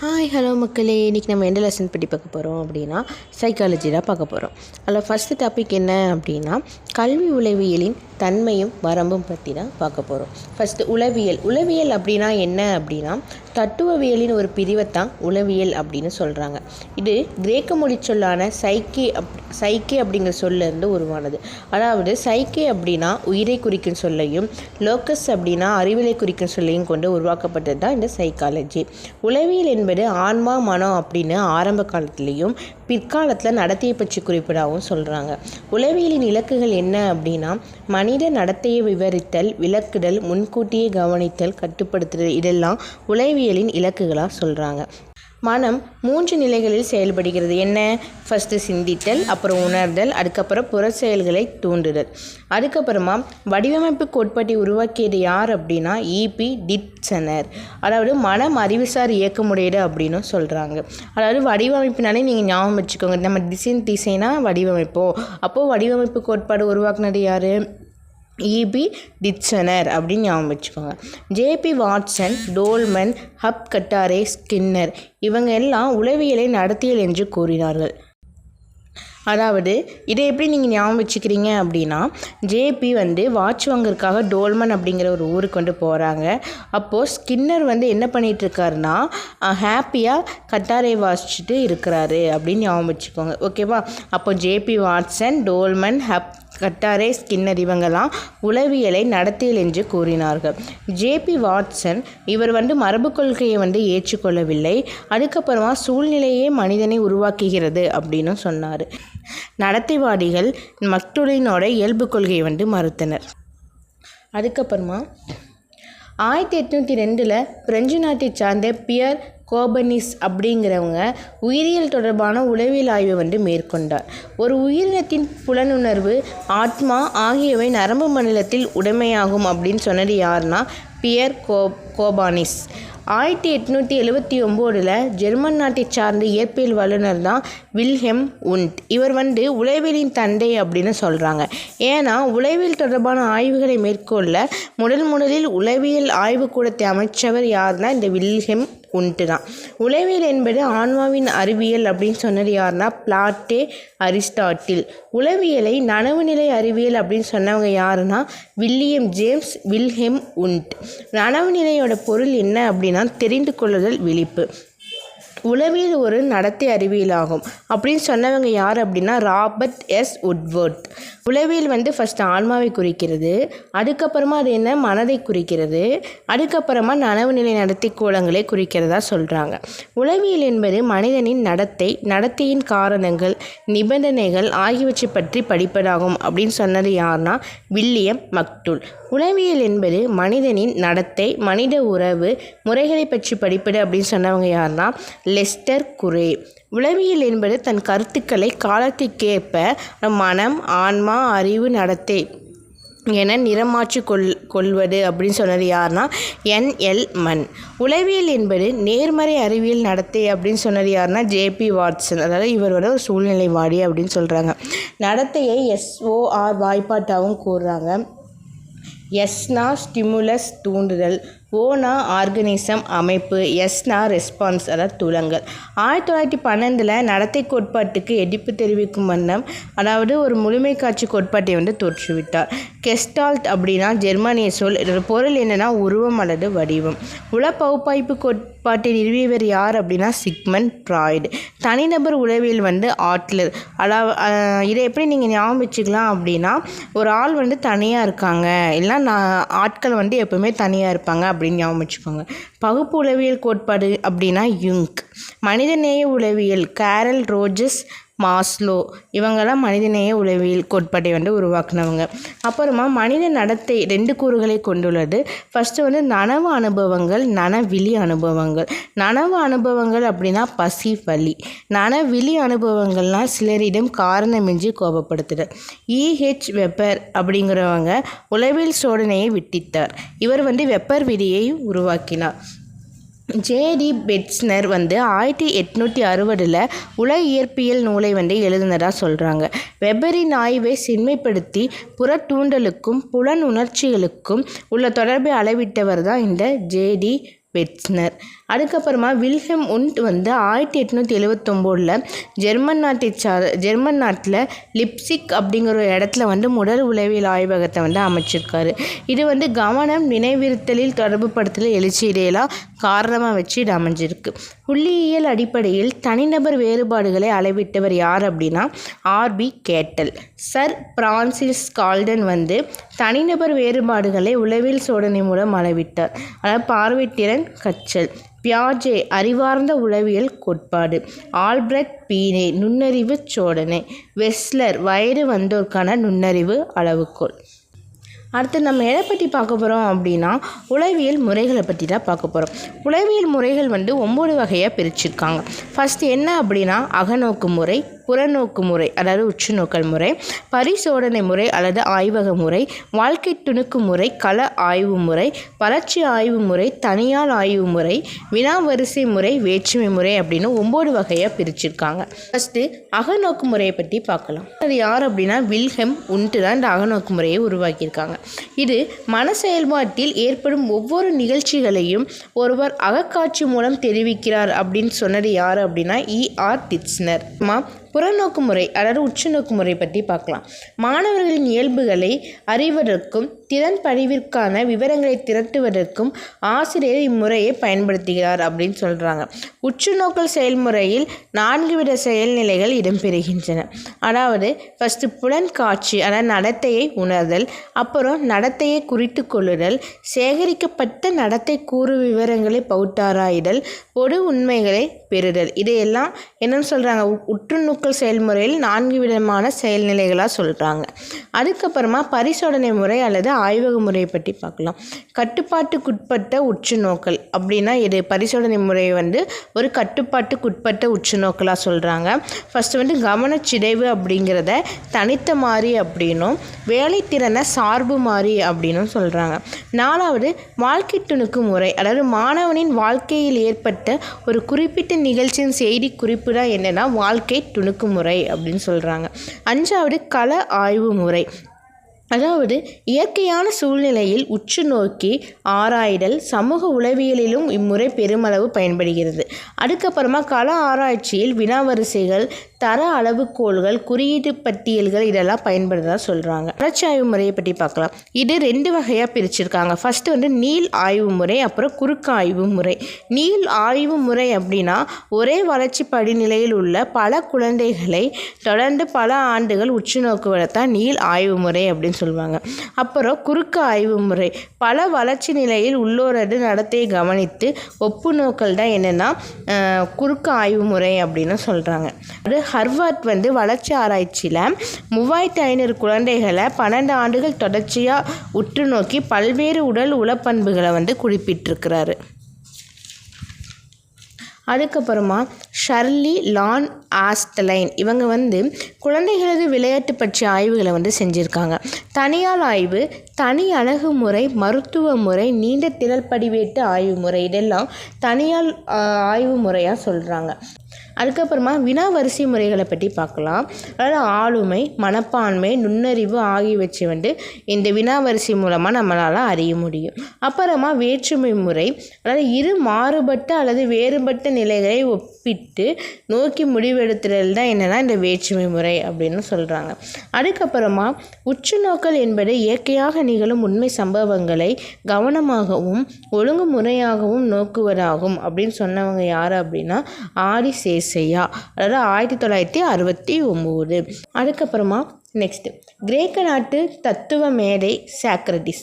Hi hello மக்களே. இன்றைக்கி நம்ம எந்த லெசன் பற்றி பார்க்க போகிறோம் அப்படின்னா சைக்காலஜி தான் பார்க்க போகிறோம் அதில் ஃபஸ்ட்டு டாபிக் என்ன அப்படின்னா கல்வி உளவியலின் தன்மையும் வரம்பும் பற்றி தான் பார்க்க போகிறோம் ஃபஸ்ட்டு உளவியல். உளவியல் அப்படின்னா என்ன அப்படின்னா தத்துவவியலின் ஒரு பிரிவைத்தான் உளவியல் அப்படின்னு சொல்கிறாங்க இது கிரேக்க மொழி சொல்லான சைக்கே அப் சைக்கே அப்படிங்கிற சொல்லேருந்து உருவானது. அதாவது சைக்கே அப்படின்னா உயிரை குறிக்கும் சொல்லையும் லோக்கஸ் அப்படின்னா அறிவியலை குறிக்கும் சொல்லையும் கொண்டு உருவாக்கப்பட்டது தான் இந்த சைக்காலஜி. உளவியல் என்பது ஆன்மா மனம் அப்படின்னு ஆரம்ப காலத்துலேயும் பிற்காலத்தில் நடத்தையை பற்றி குறிப்பிடாகவும் சொல்கிறாங்க உளவியலின் இலக்குகள் என்ன அப்படின்னா மனித நடத்தையை விவரித்தல் விளக்குதல் முன்கூட்டியே கவனித்தல் கட்டுப்படுத்துதல் இதெல்லாம் உளவியலின் இலக்குகளாக சொல்கிறாங்க மனம் மூன்று நிலைகளில் செயல்படுகிறது. என்ன? ஃபஸ்ட்டு சிந்தித்தல் அப்புறம் உணர்தல் அதுக்கப்புறம் புற செயல்களை தூண்டுதல். அதுக்கப்புறமா வடிவமைப்பு கோட்பாட்டை உருவாக்கியது யார் அப்படின்னா இபி டிட்சனர் அதாவது மனம் அறிவுசார் இயக்கமுடையது அப்படின்னு சொல்கிறாங்க அதாவது வடிவமைப்புனாலே நீங்கள் ஞாபகம் வச்சுக்கோங்க. நம்ம டிசைன் டிசைனாக வடிவமைப்போம் அப்போது வடிவமைப்பு கோட்பாடு உருவாக்குனது யார்? இபி டிட்சனர் அப்படின்னு ஞாபகம் வச்சுக்கோங்க. JB Watson Tolman Hull Guthrie Skinner இவங்க எல்லாம் உளவியலை நடத்தியல் என்று கூறினார்கள். அதாவது இதை எப்படி நீங்கள் ஞாபகம் வச்சுக்கிறீங்க அப்படின்னா ஜேபி வந்து வாட்ச் வாங்குறதுக்காக டோல்மன் அப்படிங்கிற ஒரு ஊருக்கு வந்து போகிறாங்க அப்போது ஸ்கின்னர் வந்து என்ன பண்ணிகிட்ருக்காருன்னா ஹாப்பியாக கட்டாரை வாசிச்சுட்டு இருக்கிறாரு அப்படின்னு ஞாபகம் வச்சுக்கோங்க. ஓகேவா அப்போ JB Watson Tolman Hull Guthrie Skinner இவங்கெல்லாம் உளவியலை நடத்தியல் என்று கூறினார்கள். ஜேபி வாட்சன் இவர் வந்து மரபு கொள்கையை வந்து ஏற்றுக்கொள்ளவில்லை. அதுக்கப்புறமா சூழ்நிலையே மனிதனை உருவாக்குகிறது அப்படின்னு சொன்னார். நடத்தைவாதிகள் மக்களினோட இயல்பு கொள்கையை வந்து மறுத்தனர். அதுக்கப்புறமா ஆயிரத்தி எட்நூற்றி ரெண்டில் பிரெஞ்சு நாட்டை சார்ந்த பியர் கோபனிஸ் அப்படிங்கிறவங்க உயிரியல் தொடர்பான உளவியல் ஆய்வை வந்து மேற்கொண்டார். ஒரு உயிரினத்தின் புலனுணர்வு ஆத்மா ஆகியவை நரம்பு மண்டலத்தில் உடைமையாகும் அப்படின்னு சொன்னது யாருன்னா பியர் கோ கோபானிஸ். ஆயிரத்தி எட்நூற்றி எழுபத்தி ஒம்போதில் ஜெர்மன் நாட்டை சார்ந்த இயற்பியல் வல்லுநர் தான் வில்ஹெம் உண்ட். இவர் வந்து உளவியலின் தந்தை அப்படின்னு சொல்கிறாங்க ஏன்னா உளவியல் தொடர்பான ஆய்வுகளை மேற்கொள்ள முதல் முதலில் உளவியல் ஆய்வுக்கூடத்தை அமைச்சவர் யார்னா இந்த வில்ஹெம் உண்டு தான். உளவியல் என்பது ஆன்மாவின் அறிவியல் அப்படின்னு சொன்னது யாருன்னா பிளாட்டே அரிஸ்டாட்டில். உளவியலை நனவுநிலை அறிவியல் அப்படின்னு சொன்னவங்க யாருன்னா வில்லியம் ஜேம்ஸ் வில்ஹெம் உண்ட் நனவு நிலையோட பொருள் என்ன அப்படின்னா தெரிந்து கொள்ளுதல் விழிப்பு. உளவியல் ஒரு நடத்தை அறிவியலாகும். அப்படின்னு சொன்னவங்க யார் அப்படின்னா ராபர்ட் எஸ் உட்வர்ட். உளவியல் வந்து ஃபஸ்ட்டு ஆன்மாவை குறிக்கிறது. அதுக்கப்புறமா அது என்ன? மனதை குறிக்கிறது. அதுக்கப்புறமா நனவு நிலை நடத்தி கோலங்களை குறிக்கிறதா சொல்கிறாங்க உளவியல் என்பது மனிதனின் நடத்தை நடத்தையின் காரணங்கள் நிபந்தனைகள் ஆகியவற்றை பற்றி படிப்பதாகும். அப்படின்னு சொன்னது யார்னா வில்லியம் மக்டூல். உளவியல் என்பது மனிதனின் நடத்தை மனித உறவு முறைகளை பற்றி படிப்பது அப்படின்னு சொன்னவங்க யார்னா லெஸ்டர் குரே. உளவியல் என்பது தன் கருத்துக்களை காலத்திற்கேற்ப மனம் ஆன்மா அறிவு நடத்தை என நிறமாற்றி கொள் கொள்வது அப்படின்னு சொன்னது யாருன்னா என்எல் மன். உளவியல் என்பது நேர்மறை அறிவியல் நடத்தை அப்படின்னு சொன்னது யாருன்னா ஜேபி வாட்சன். அதாவது இவரோட ஒரு சூழ்நிலைவாடி அப்படின்னு சொல்கிறாங்க நடத்தையை எஸ்ஓஆர் வாய்ப்பாட்டாகவும் கூறுறாங்க. எஸ்னா ஸ்டிமுலஸ் தூண்டுதல். ஓனா ஆர்கனிசம் அமைப்பு எஸ்னா ரெஸ்பான்ஸ் அதாவது துலங்கள் ஆயிரத்தி தொள்ளாயிரத்தி பன்னெண்டில் நடத்தை கோட்பாட்டுக்கு எதிர்ப்பு தெரிவிக்கும் வண்ணம் அதாவது ஒரு முழுமை காட்சி கோட்பாட்டை வந்து தோற்றுவிட்டார் கெஸ்டால்ட் அப்படின்னா ஜெர்மானிய சொல். இதோட பொருள் என்னென்னா உருவம் அல்லது வடிவம். உளப்பகுப்பாய்ப்பு கோட்பாட்டை நிறுவியவர் யார் அப்படின்னா சிக்மன் ப்ராய்டு. தனிநபர் உளவியல் வந்து ஆட்லர். அதாவது இதை எப்படி நீங்கள் ஞாபகம் வச்சுக்கலாம் அப்படின்னா ஒரு ஆள் வந்து தனியாக இருக்காங்க. இல்லைனா நான் ஆட்கள் வந்து எப்போவுமே தனியாக இருப்பாங்க அப்படின்னு ஞாபகம் வச்சுக்கோங்க. பகுப்பு உளவியல் கோட்பாடு அப்படின்னா யுங்க். மனிதநேய உளவியல் கேரல் ரோஜஸ் மாஸ்லோ இவங்கெல்லாம் மனிதநேய உளவியல் கோட்பாட்டை வந்து உருவாக்குனவங்க. அப்புறமா மனித நடத்தை ரெண்டு கூறுகளை கொண்டுள்ளது. ஃபஸ்ட்டு வந்து நனவு அனுபவங்கள் நனவிழி அனுபவங்கள். நனவு அனுபவங்கள் அப்படின்னா பசி வலி. நனவிழி அனுபவங்கள்னால் சிலரிடம் காரணமின்றி கோபப்படுத்துதல். இஹெச் வெப்பர் அப்படிங்கிறவங்க உளவியல் சோதனையை விட்டித்தார். இவர் வந்து வெப்பர் விதியை உருவாக்கினார். ஜேடி பெட்ஸ்னர் வந்து ஆயிரத்தி எட்நூற்றி அறுபதில் உல இயற்பியல் நூலை வந்து எழுதுனதாக சொல்கிறாங்க வெப்பரின் ஆய்வை செம்மைப்படுத்தி புற தூண்டலுக்கும் புலன் உணர்ச்சிகளுக்கும் உள்ள தொடர்பை அளவிட்டவர் தான் இந்த ஜேடி பெட்ஸ்னர் அதுக்கப்புறமா வில்ஹெம் உண்ட் வந்து ஆயிரத்தி எட்நூற்றி எழுவத்தொம்போதில் ஜெர்மன் நாட்டை சார் ஜெர்மன் நாட்டில் லிப்சிக் அப்படிங்கிற ஒரு இடத்துல வந்து முதல் உளவியல் ஆய்வகத்தை வந்து அமைச்சிருக்காரு. இது வந்து கவனம் நினைவிருத்தலில் தொடர்பு படுத்தல எழுச்சி இடையெல்லாம் காரணமாக வச்சு இது அமைஞ்சிருக்கு. புள்ளியியல் அடிப்படையில் தனிநபர் வேறுபாடுகளை அளவிட்டவர் யார் அப்படின்னா ஆர்பி கேட்டல். சர் பிரான்சிஸ் கால்டன் வந்து தனிநபர் வேறுபாடுகளை உளவியல் சோதனை மூலம் அளவிட்டார். அதாவது பார்வைத்திறன் கச்சல் பியாஜே அறிவார்ந்த உளவியல் கோட்பாடு. ஆல்பிரட் பீனே நுண்ணறிவு சோதனை. வெஸ்லர் வயது வந்தோர்க்கான நுண்ணறிவு அளவுகோல். அடுத்து நம்ம எதை பற்றி பார்க்க போகிறோம் அப்படின்னா உளவியல் முறைகளை பற்றி தான் பார்க்க போகிறோம் உளவியல் முறைகள் வந்து ஒம்பது வகையாக பிரிச்சிருக்காங்க. ஃபஸ்ட்டு என்ன அப்படின்னா அகநோக்கு முறை புறநோக்கு முறை அதாவது உற்றுநோக்கல் முறை பரிசோதனை முறை அல்லது ஆய்வக முறை வாழ்க்கை துணுக்கு முறை கள ஆய்வு முறை வளர்ச்சி ஆய்வு முறை தனியார் ஆய்வு முறை வினாவரிசை முறை வேற்றுமை முறை அப்படின்னு ஒம்பது வகையாக பிரிச்சிருக்காங்க. ஃபஸ்ட்டு அகநோக்கு முறையை பற்றி பார்க்கலாம். அது யார் அப்படின்னா வில்ஹெம் உண்டு தான் இந்த அகநோக்கு முறையை உருவாக்கியிருக்காங்க. இது மன செயல்பாட்டில் ஏற்படும் ஒவ்வொரு நிகழ்ச்சிகளையும் ஒருவர் அகக்காட்சி மூலம் தெரிவிக்கிறார் அப்படின்னு சொன்னது யார் அப்படின்னா இ ஆர் டிட்ஸ்னர் மா புறநோக்கு முறை அதாவது உற்றுநோக்கு முறை பற்றி பார்க்கலாம். மாணவர்களின் இயல்புகளை அறிவதற்கும் திறன் பதிவிற்கான விவரங்களை திரட்டுவதற்கும் ஆசிரியர் இம்முறையை பயன்படுத்துகிறார் அப்படின்னு சொல்கிறாங்க உற்றுநோக்கல் செயல்முறையில் நான்கு வித செயல்நிலைகள் இடம்பெறுகின்றன. அதாவது ஃபஸ்ட்டு புலன் காட்சி அதாவது நடத்தையை உணர்தல் அப்புறம் நடத்தையை குறித்து கொள்ளுதல் சேகரிக்கப்பட்ட நடத்தை கூறு விவரங்களை பகுத்தாராய்தல் பொது உண்மைகளை பெறுதல். இதையெல்லாம் என்னன்னு சொல்கிறாங்க உற்றுநோக்கல் செயல்முறையில் நான்கு விதமான செயல்நிலைகளாக சொல்கிறாங்க அதுக்கப்புறமா பரிசோதனை முறை அல்லது ஆய்வக முறையை பற்றி பார்க்கலாம். கட்டுப்பாட்டுக்குட்பட்ட உற்றுநோக்கல் அப்படின்னா இது பரிசோதனை முறை வந்து ஒரு கட்டுப்பாட்டுக்குட்பட்ட உற்றுநோக்கலாக சொல்கிறாங்க ஃபஸ்ட்டு வந்து கவனச்சிதைவு அப்படிங்கிறத தனித்த மாறி அப்படின்னும் வேலைத்திறனை சார்பு மாறி அப்படின்னும் சொல்கிறாங்க நாலாவது வாழ்க்கை துணுக்கு முறை அதாவது மாணவனின் வாழ்க்கையில் ஏற்பட்ட ஒரு குறிப்பிட்ட நிகழ்ச்சியின் செய்தி குறிப்பு தான் என்னென்னா வாழ்க்கை துணுக்கு முறை அப்படின்னு சொல்கிறாங்க அஞ்சாவது கள ஆய்வு முறை. அதாவது இயற்கையான சூழ்நிலையில் உற்று நோக்கி ஆராய்தல் சமூக உளவியலிலும் இம்முறை பெருமளவு பயன்படுகிறது. அதுக்கப்புறமா கள ஆராய்ச்சியில் வினாவரிசைகள் தர அளவுகோல்கள் குறியீட்டு பட்டியல்கள் இதெல்லாம் பயன்படுறதா சொல்கிறாங்க வளர்ச்சி ஆய்வு முறையை பற்றி பார்க்கலாம். இது ரெண்டு வகையாக பிரிச்சிருக்காங்க. ஃபஸ்ட்டு வந்து நீள் ஆய்வு முறை அப்புறம் குறுக்கு ஆய்வு முறை. நீள் ஆய்வு முறை அப்படின்னா ஒரே வளர்ச்சி படிநிலையில் உள்ள பல குழந்தைகளை தொடர்ந்து பல ஆண்டுகள் உற்று நோக்குவதைத்தான் நீள் ஆய்வு முறை அப்படின்னு சொல்லுவாங்க. அப்புறம் குறுக்கு ஆய்வு முறை. பல வளர்ச்சி நிலையில் உள்ளோரது நடத்தையை கவனித்து ஒப்பு நோக்கல் தான் என்னென்னா குறுக்கு ஆய்வு முறை அப்படின்னு சொல்கிறாங்க அது ஹர்வர்ட் வந்து வளர்ச்சி ஆராய்ச்சியில் மூவாயிரத்து ஐநூறு குழந்தைகளை பன்னெண்டு ஆண்டுகள் தொடர்ச்சியாக உற்று நோக்கி பல்வேறு உடல் உளப்பண்புகளை வந்து குறிப்பிட்டிருக்கிறாரு. அதுக்கப்புறமா ஷர்லி லான் ஆஸ்டலைன் இவங்க வந்து குழந்தைகளது விளையாட்டு பற்றிய ஆய்வுகளை வந்து செஞ்சுருக்காங்க. தனியார் ஆய்வு தனி அணுகுமுறை மருத்துவ முறை நீண்ட திரள் படிவேட்டு ஆய்வு முறை இதெல்லாம் தனியார் ஆய்வு முறையாக சொல்கிறாங்க அதுக்கப்புறமா வினா வரிசை முறைகளை பற்றி பார்க்கலாம். அதாவது ஆளுமை மனப்பான்மை நுண்ணறிவு ஆகியவற்றை வந்து இந்த வினா வரிசை மூலமாக நம்மளால் அறிய முடியும். அப்புறமா வேற்றுமை முறை அதாவது இரு மாறுபட்ட அல்லது வேறுபட்ட நிலைகளை ஒப்பிட்டு நோக்கி முடிவெடுத்துறது தான் என்னென்னா இந்த வேற்றுமை முறை அப்படின்னு சொல்கிறாங்க அதுக்கப்புறமா உற்றுநோக்கல் என்பது இயற்கையாக நிகழும் உண்மை சம்பவங்களை கவனமாகவும் ஒழுங்குமுறையாகவும் நோக்குவதாகும் அப்படின்னு சொன்னவங்க யார் அப்படின்னா ஆடி சேசையா அதாவது ஆயிரத்தி தொள்ளாயிரத்தி அறுபத்தி ஒம்பது. அதுக்கப்புறமா நெக்ஸ்ட்டு கிரேக்க நாட்டு தத்துவ மேதை சாக்ரட்டிஸ்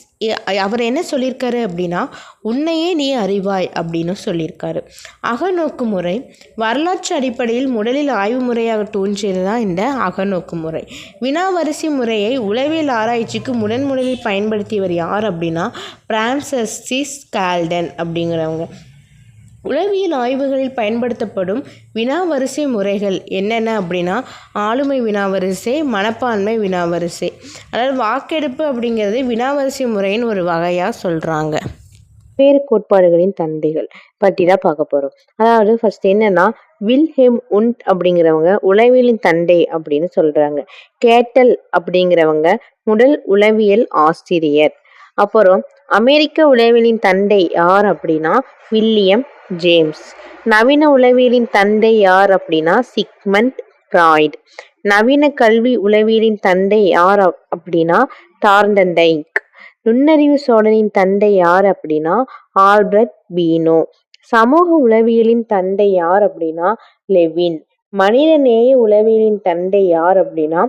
அவர் என்ன சொல்லியிருக்காரு அப்படின்னா உன்னையே நீ அறிவாய் அப்படின்னு சொல்லியிருக்காரு. அகநோக்கு முறை வரலாற்று அடிப்படையில் முதலில் ஆய்வு முறையாக தோன்றியது தான் இந்த அகநோக்கு முறை. வினாவரிசி முறையை உளவியல் ஆராய்ச்சிக்கு முதன் முதலில் பயன்படுத்தியவர் யார் அப்படின்னா பிரான்சஸ்டிஸ் கால்டன் அப்படிங்கிறவங்க. உளவியல் ஆய்வுகளில் பயன்படுத்தப்படும் வினாவரிசை முறைகள் என்னென்ன அப்படின்னா ஆளுமை வினாவரிசை மனப்பான்மை வினாவரிசை. அதாவது வாக்கெடுப்பு அப்படிங்கிறது வினாவரிசை முறையின் ஒரு வகையாக சொல்கிறாங்க வேறு கோட்பாடுகளின் தந்தைகள் பற்றி தான் பார்க்க போகிறோம் அதாவது ஃபர்ஸ்ட் என்னன்னா வில்ஹெம் உண்ட் அப்படிங்கிறவங்க உளவியலின் தந்தை அப்படின்னு சொல்கிறாங்க கேட்டல் அப்படிங்கிறவங்க முதல் உளவியல் ஆசிரியர். அப்புறம் அமெரிக்க உளவியலின் தந்தை யார் அப்படின்னா வில்லியம் ஜேம்ஸ். நவீன உளவியலின் தந்தை யார் அப்படின்னா சிக்மண்ட் ஃப்ராய்ட் நவீன கல்வி உளவியலின் தந்தை யார் அப்படின்னா அப்படின்னா டார்ண்டன்டைக் நுண்ணறிவு சோழனின் தந்தை யார் அப்படின்னா ஆல்பர்ட் பீனோ. சமூக உளவியலின் தந்தை யார் அப்படின்னா லெவின். மனித நேய உளவியலின் தந்தை யார் அப்படின்னா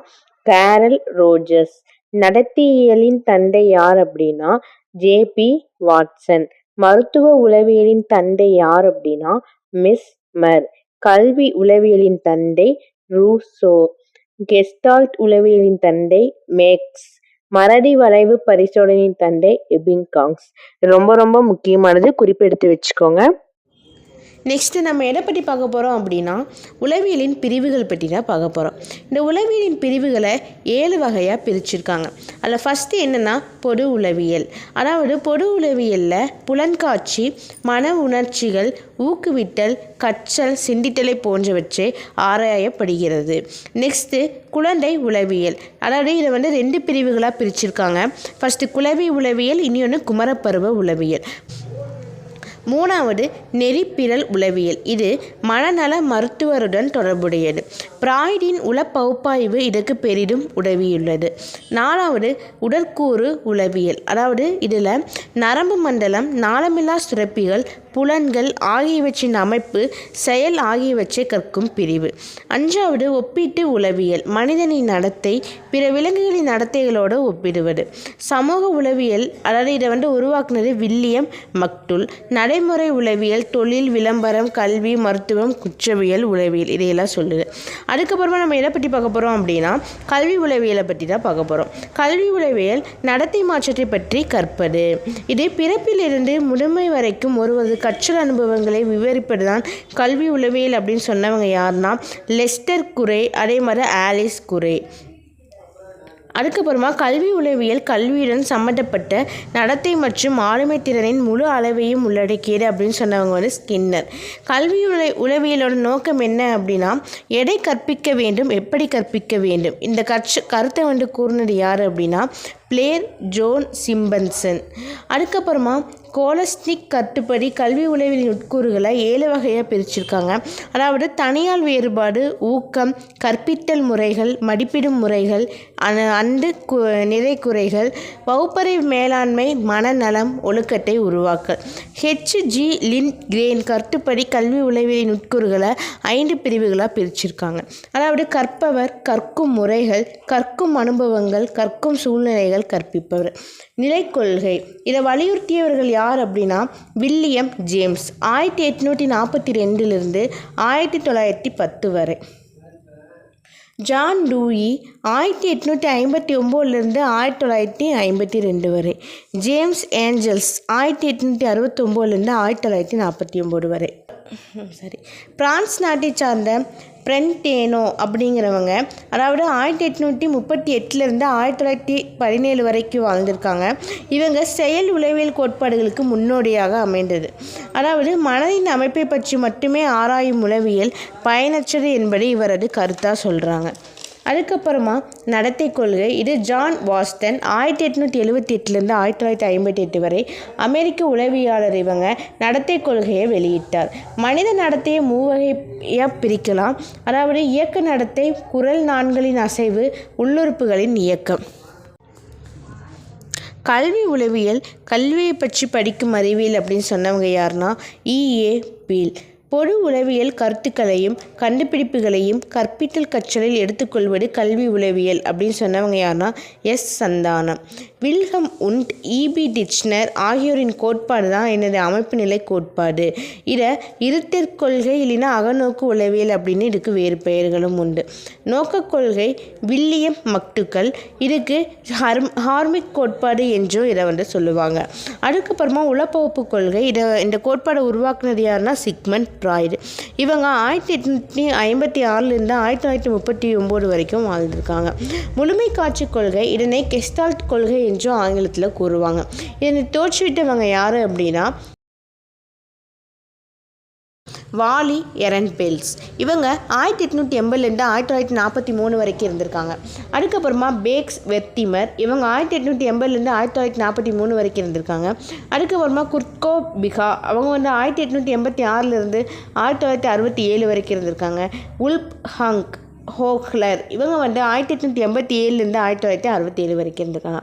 கேரல் ரோஜர்ஸ். நடத்தியலின் தந்தை யார் அப்படின்னா ஜேபி வாட்சன். மருத்துவ உளவியலின் தந்தை யார் அப்படின்னா மிஸ் மர். கல்வி உளவியலின் தந்தை ரூசோ. கெஸ்டால்ட் உளவியலின் தந்தை மேக்ஸ். மறதி வளைவு பரிசோதனையின் தந்தை எபிங்காங்ஸ் ரொம்ப ரொம்ப முக்கியமானது. குறிப்பெடுத்து வச்சுக்கோங்க. நெக்ஸ்ட்டு நம்ம எதை பற்றி பார்க்க போகிறோம் அப்படின்னா உளவியலின் பிரிவுகள் பற்றி தான் பார்க்க போகிறோம் இந்த உளவியலின் பிரிவுகளை ஏழு வகையாக பிரிச்சிருக்காங்க. அதில் ஃபஸ்ட்டு என்னென்னா பொது உளவியல். அதாவது பொது உளவியலில் புலன்காட்சி மன உணர்ச்சிகள் ஊக்குவித்தல் கற்றல் சிந்தித்தலை போன்றவற்றை ஆராயப்படுகிறது. நெக்ஸ்ட்டு குழந்தை உளவியல். அதாவது இதை வந்து ரெண்டு பிரிவுகளாக பிரிச்சிருக்காங்க. ஃபஸ்ட்டு குலவி உளவியல் இன்னொன்று குமரப்பருவ உளவியல். மூணாவது நெறிப்பிரல் உளவியல். இது மனநல மருத்துவருடன் தொடர்புடையது. பிராய்டின் உள பகுப்பாய்வு இதற்கு பெரிதும் உதவியுள்ளது. நாலாவது உடற்கூறு உளவியல். அதாவது இதில் நரம்பு மண்டலம் நாளமில்லா சுரப்பிகள் புலன்கள் ஆகியவற்றின் அமைப்பு செயல் ஆகியவற்றை கற்கும் பிரிவு. அஞ்சாவது ஒப்பீட்டு உளவியல். மனிதனின் நடத்தை பிற விலங்குகளின் நடத்தைகளோடு ஒப்பிடுவது. சமூக உளவியல் அதாவது இதை வந்து உருவாக்குனது வில்லியம் மக்டுல். நடைமுறை உளவியல் தொழில் விளம்பரம் கல்வி மருத்துவம் குற்றவியல் உளவியல் இதையெல்லாம் சொல்லுது. அதுக்கப்புறமா நம்ம எதை பற்றி பார்க்க போகிறோம் அப்படின்னா கல்வி உளவியலை பற்றி தான் பார்க்க போகிறோம் கல்வி உளவியல் நடத்தை மாற்றத்தை பற்றி கற்பது. இது பிறப்பிலிருந்து முதுமை வரைக்கும் ஒருவருக்கு கற்றல் அனுபவங்களை விவரிப்பது தான் கல்வி உளவியல் அப்படின்னு சொன்னவங்க யாருன்னா லெஸ்டர் குரே அதே மாதிரி ஆலிஸ் குரே. அதுக்கப்புறமா கல்வி உளவியல் கல்வியுடன் சம்மந்தப்பட்ட நடத்தை மற்றும் ஆளுமை திறனின் முழு அளவையும் உள்ளடக்கியது அப்படின்னு சொன்னவங்க வந்து ஸ்கின்னர். கல்வி உளை உளவியலோட நோக்கம் என்ன அப்படின்னா எடை கற்பிக்க வேண்டும் எப்படி கற்பிக்க வேண்டும்? இந்த கற்று கருத்தை வந்து கூறினது யார் அப்படின்னா பிளேர் ஜோன் சிம்பன்சன். அதுக்கப்புறமா ஸ்கோலஸ்டிக் கட்டுப்படி கல்வி உளவியலின் உட்கூறுகளை ஏழு வகையாக பிரிச்சிருக்காங்க. அதாவது தனியால் வேறுபாடு ஊக்கம் கற்பித்தல் முறைகள் மதிப்பிடும் முறைகள் அன- அண்டு கு நிறை குறைகள் வகுப்பறை மேலாண்மை மனநலம் ஒழுக்கத்தை உருவாக்கல். ஹெச் ஜி லின் கிரேன் கட்டுப்படி கல்வி உளவியலின் உட்கூறுகளை ஐந்து பிரிவுகளாக பிரிச்சிருக்காங்க. அதாவது கற்பவர் கற்கும் முறைகள் கற்கும் அனுபவங்கள் கற்கும் சூழ்நிலைகள் கற்பிப்பவர். நிலைக்கொள்கை இதை வலியுறுத்தியவர்கள் யார்? யார் அப்படின்னா வில்லியம் ஜேம்ஸ். ஆயிரத்தி எட்நூற்றி நாற்பத்தி ரெண்டிலிருந்து ஆயிரத்தி தொள்ளாயிரத்தி பத்து வரை. ஜான் டூயி ஆயிரத்தி எட்நூற்றி ஐம்பத்தி ஒம்போதுலேருந்து ஆயிரத்தி தொள்ளாயிரத்தி ஐம்பத்தி ரெண்டு வரை. ஜேம்ஸ் ஏஞ்சல்ஸ் ஆயிரத்தி எட்நூற்றி அறுபத்தொம்போதுலேருந்து ஆயிரத்தி தொள்ளாயிரத்தி நாற்பத்தி ஒம்பது வரை. சரி. பிரான்ஸ் நாட்டை சார்ந்த பிரென்டேனோ அப்படிங்கிறவங்க அதாவது ஆயிரத்தி எட்நூற்றி முப்பத்தி எட்டுலேருந்து ஆயிரத்தி தொள்ளாயிரத்தி பதினேழு வரைக்கும் வாழ்ந்திருக்காங்க. இவங்க செயல் உளவியல் கோட்பாடுகளுக்கு முன்னோடியாக அமைந்தது. அதாவது மனதின் அமைப்பை பற்றி மட்டுமே ஆராயும் உளவியல் பயனற்றது என்பதை இவரது கருத்தாக சொல்கிறாங்க அதுக்கப்புறமா நடத்தை கொள்கை. இது ஜான் வாஸ்டன் ஆயிரத்தி எட்நூற்றி எழுபத்தி எட்டுலேருந்து ஆயிரத்தி தொள்ளாயிரத்தி ஐம்பத்தி எட்டு வரை அமெரிக்க உளவியாளர் இவங்க நடத்தை கொள்கையை வெளியிட்டார். மனித நடத்தையை மூவகையாக பிரிக்கலாம். அதாவது இயக்க நடத்தை குரல் நான்களின் அசைவு உள்ளுறுப்புகளின் இயக்கம். கல்வி உளவியல் கல்வியை பற்றி படிக்கும் அறிவியல் அப்படின்னு சொன்னவங்க யாருன்னா இஏ பீல். பொது உளவியல் கருத்துக்களையும் கண்டுபிடிப்புகளையும் கற்பித்தல் கற்றலில் எடுத்துக்கொள்வது கல்வி உளவியல் அப்படின்னு சொன்னவங்க யாருன்னா S Santhanam. Wilhelm Wundt EB Titchener ஆகியோரின் கோட்பாடு தான் எனது அமைப்பு நிலை கோட்பாடு. இதை இருத்தற் கொள்கை இல்லைன்னா அகநோக்கு உளவியல் அப்படின்னு இதுக்கு வேறு பெயர்களும் உண்டு. நோக்கக் கொள்கை வில்லியம் மக்டுக்கள் இதுக்கு ஹார்ம் ஹார்மிக் கோட்பாடு என்றும் இதை வந்து சொல்லுவாங்க. அதுக்கப்புறமா உளப்பகுப்பு கொள்கை இதை இந்த கோட்பாடை உருவாக்குனது யாருன்னா சிக்மன் ப்ராய்டு. இவங்க ஆயிரத்தி எட்நூற்றி ஐம்பத்தி ஆறுலேருந்து ஆயிரத்தி தொள்ளாயிரத்தி முப்பத்தி ஒம்பது வரைக்கும் வாழ்ந்திருக்காங்க. முழுமை காட்சி கொள்கை இதனை கெஸ்டால்ட் கொள்கை என்றும் ஆங்கிலத்தில் கூறுவாங்க. இதனை தோற்றுவிட்டவங்க யார் அப்படின்னா வாலி எரன் பெல்ஸ். இவங்க ஆயிரத்தி எட்நூற்றி எண்பதுலேருந்து ஆயிரத்தி தொள்ளாயிரத்தி நாற்பத்தி மூணு வரைக்கும் இருந்திருக்காங்க. அதுக்கப்புறமா பேக்ஸ் வெர்த்திமர் இவங்க ஆயிரத்தி எட்நூற்றி எண்பதுலேருந்து ஆயிரத்தி தொள்ளாயிரத்தி நாற்பத்தி மூணு வரைக்கும் இருந்திருக்காங்க. அதுக்கப்புறமா குர்கோ பிகா. அவங்க வந்து ஆயிரத்தி எட்நூற்றி எண்பத்தி ஆறுலேருந்து ஆயிரத்தி தொள்ளாயிரத்தி அறுபத்தி ஏழு வரைக்கும் இருந்திருக்காங்க. Wolfgang. ஹோக்லர். இவங்க வந்து ஆயிரத்தி எட்நூற்றி எண்பத்தி ஏழுலேருந்து ஆயிரத்தி தொள்ளாயிரத்தி அறுபத்தி ஏழு வரைக்கும் இருந்திருக்காங்க.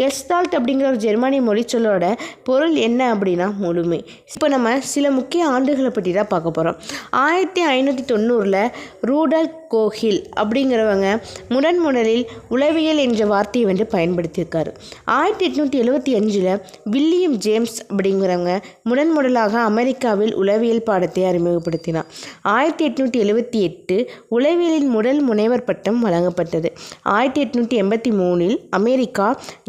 கெஸ்டால்ட் அப்படிங்கிற ஒரு ஜெர்மனி மொழிச்சொல்லோட பொருள் என்ன அப்படின்னா முழுமை. இப்போ நம்ம சில முக்கிய ஆண்டுகளை பற்றி தான் பார்க்க போகிறோம் ஆயிரத்தி ஐநூற்றி தொண்ணூறில் ரூடல் கோஹில் அப்படிங்கிறவங்க முதன் முதலில் உளவியல் என்ற வார்த்தையை வந்து பயன்படுத்தியிருக்காரு. ஆயிரத்தி எட்நூற்றி எழுபத்தி அஞ்சில் வில்லியம் ஜேம்ஸ் அப்படிங்கிறவங்க முதன் முதலாக அமெரிக்காவில் உளவியல் பாடத்தை அறிமுகப்படுத்தினார். ஆயிரத்தி எட்நூற்றி எழுபத்தி எட்டு உளவியலின் முதல் முனைவர் பட்டம் வழங்கப்பட்டது. ஆயிரத்தி எட்நூற்றி எண்பத்தி மூணில் அமெரிக்கா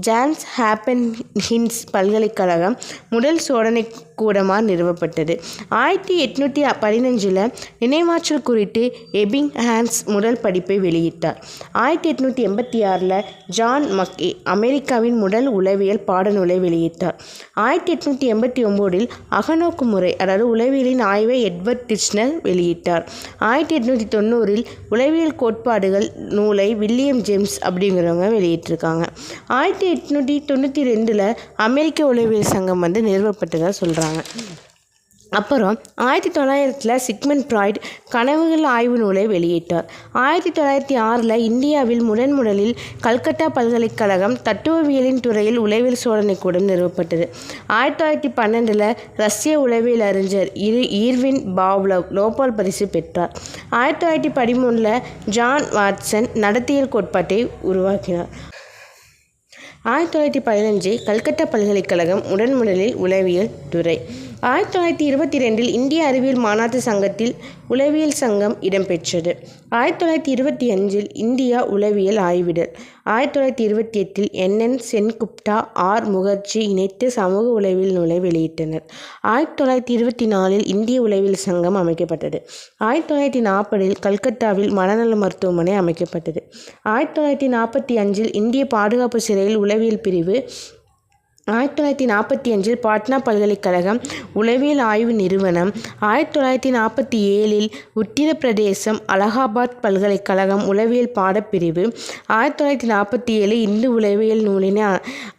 ஜான்ஸ் ஹேப்பன் ஹின்ஸ் பல்கலைக்கழகம் முதல் சோதனை கூடமாக நிறுவப்பட்டது. ஆயிரத்தி எட்நூற்றி பதினஞ்சில் நினைவாற்றல் குறித்து எபிங் ஹான்ஸ் முதல் படிப்பை வெளியிட்டார். ஆயிரத்தி எட்நூற்றி எண்பத்தி ஆறில் ஜான் மக்கே அமெரிக்காவின் முதல் உளவியல் பாடநூலை வெளியிட்டார். ஆயிரத்தி எட்நூற்றி எண்பத்தி ஒம்போதில் அகநோக்கு முறை அதாவது உளவியலின் ஆய்வை எட்வர்ட் டிச்னர் வெளியிட்டார். ஆயிரத்தி எட்நூற்றி தொண்ணூறில் உளவியல் கோட்பாடுகள் நூலை வில்லியம் ஜேம்ஸ் அப்படிங்கிறவங்க வெளியிட்டிருக்காங்க. ஆயிரத்தி எட்நூற்றி தொண்ணூற்றி ரெண்டில் அமெரிக்க உளவியல் சங்கம் வந்து நிறுவப்பட்டதாக சொல்கிறாங்க அப்புறம் ஆயிரத்தி தொள்ளாயிரத்தில் சிக்மன் ப்ராய்ட் கனவுகள் ஆய்வு நூலை வெளியிட்டார். ஆயிரத்தி தொள்ளாயிரத்தி ஆறில் இந்தியாவில் முதன் முதலில் கல்கத்தா பல்கலைக்கழகம் தத்துவவியலின் துறையில் உளவியல் சோதனை கூடம் நிறுவப்பட்டது. ஆயிரத்தி தொள்ளாயிரத்தி பன்னெண்டில் ரஷ்ய உளவியல் அறிஞர் இரு ஈர்வின் பாவ்லவ் லோபால் பரிசு பெற்றார். ஆயிரத்தி தொள்ளாயிரத்தி பதிமூணில் ஜான் வாட்சன் நடத்தியல் கோட்பாட்டை உருவாக்கினார். ஆயிரத்தி தொள்ளாயிரத்தி பதினஞ்சு கல்கத்தா பல்கலைக்கழகம் உடன் முதலில் உளவியல் துறை. ஆயிரத்தி தொள்ளாயிரத்தி இருபத்தி ரெண்டில் இந்திய அறிவியல் மாநாட்டு சங்கத்தில் உளவியல் சங்கம் இடம்பெற்றது. ஆயிரத்தி தொள்ளாயிரத்தி இருபத்தி அஞ்சில் இந்தியா உளவியல் ஆய்விடல். ஆயிரத்தி தொள்ளாயிரத்தி இருபத்தி எட்டில் என்என் சென்குப்தா ஆர். முகர்ஜி இணைத்து சமூக உளவியல் நூலை வெளியிட்டனர். ஆயிரத்தி தொள்ளாயிரத்தி இருபத்தி நாலில் இந்திய உளவியல் சங்கம் அமைக்கப்பட்டது. ஆயிரத்தி தொள்ளாயிரத்தி நாற்பதில் கல்கத்தாவில் மனநல மருத்துவமனை அமைக்கப்பட்டது. ஆயிரத்தி தொள்ளாயிரத்தி நாற்பத்தி அஞ்சில் இந்திய பாதுகாப்பு சிறையில் உளவியல் பிரிவு ஆயிரத்தி தொள்ளாயிரத்தி நாற்பத்தி அஞ்சில் பாட்னா பல்கலைக்கழகம் உளவியல் ஆய்வு நிறுவனம் ஆயிரத்தி தொள்ளாயிரத்தி நாற்பத்தி ஏழில் உத்திரப்பிரதேசம் அலகாபாத் பல்கலைக்கழகம் உளவியல் பாடப்பிரிவு ஆயிரத்தி தொள்ளாயிரத்தி நாற்பத்தி ஏழு இந்து உளவியல் நூலினை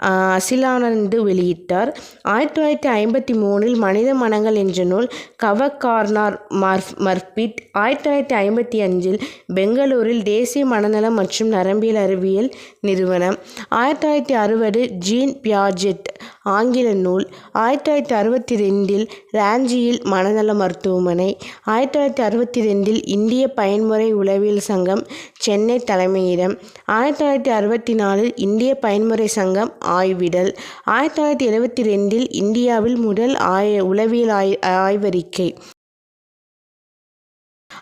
அசிலானந்து வெளியிட்டார். ஆயிரத்தி தொள்ளாயிரத்தி ஐம்பத்தி மூணில் மனித மனங்கள் என்ற நூல் கவகார்னார் மர்ஃப் மர்பிட் ஆயிரத்தி தொள்ளாயிரத்தி ஐம்பத்தி அஞ்சில் பெங்களூரில் தேசிய மனநலம் மற்றும் நரம்பியல் அறிவியல் நிறுவனம். ஆயிரத்தி தொள்ளாயிரத்தி அறுபது ஜீன் பியாஜெட் ஆங்கில நூல் ஆயிரத்தி தொள்ளாயிரத்தி அறுபத்தி ரெண்டில் ராஞ்சியில் மனநல மருத்துவமனை ஆயிரத்தி தொள்ளாயிரத்தி அறுபத்தி ரெண்டில் இந்திய பயன்முறை உளவியல் சங்கம் சென்னை தலைமையிடம் ஆயிரத்தி தொள்ளாயிரத்தி அறுபத்தி நாலில் இந்திய பயன்முறை சங்கம் ஆய்விடல் ஆயிரத்தி தொள்ளாயிரத்தி எழுபத்தி ரெண்டில் இந்தியாவில் முதல் ஆய உளவியல் ஆய் ஆய்வறிக்கை.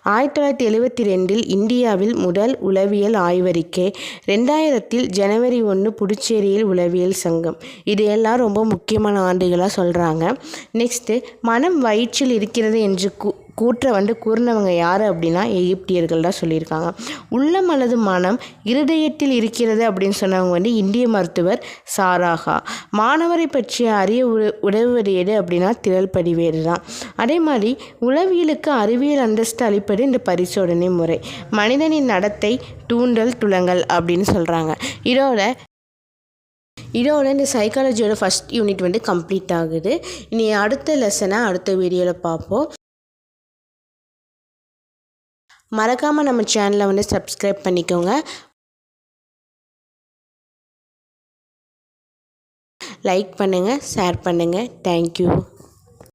ஆயிரத்தி தொள்ளாயிரத்தி எழுபத்தி ரெண்டில் இந்தியாவில் முதல் உளவியல் ஆய்வறிக்கை ரெண்டாயிரத்தில் ஜனவரி ஒன்று புதுச்சேரியில் உளவியல் சங்கம். இது எல்லாம் ரொம்ப முக்கியமான ஆண்டுகளாக சொல்கிறாங்க நெக்ஸ்ட்டு மனம் வயிற்றில் இருக்கிறது என்று கூ கூற்றை வந்து கூறினவங்க யார் அப்படின்னா எகிப்தியர்கள் தான் சொல்லியிருக்காங்க. உள்ளம் அல்லது மனம் இருதயத்தில் இருக்கிறது அப்படின்னு சொன்னவங்க வந்து இந்திய மருத்துவர் சாராகா. மாணவரை பற்றிய அறிய உ உதவுவது எது அப்படின்னா திரள் பதிவேறு தான். அதே மாதிரி உளவியலுக்கு அறிவியல் அந்தஸ்து அளிப்பது இந்த பரிசோதனை முறை. மனிதனின் நடத்தை தூண்டல் துலங்கல் அப்படின்னு சொல்கிறாங்க இதோட இதோட இந்த சைக்காலஜியோட ஃபஸ்ட் யூனிட் வந்து கம்ப்ளீட் ஆகுது. இனி அடுத்த லெசனை அடுத்த வீடியோவில் பார்ப்போம். மறக்காமல் நம்ம சேனலை வந்து சப்ஸ்கிரைப் பண்ணிக்கோங்க. லைக் பண்ணுங்கள் ஷேர் பண்ணுங்கள் தேங்க்யூ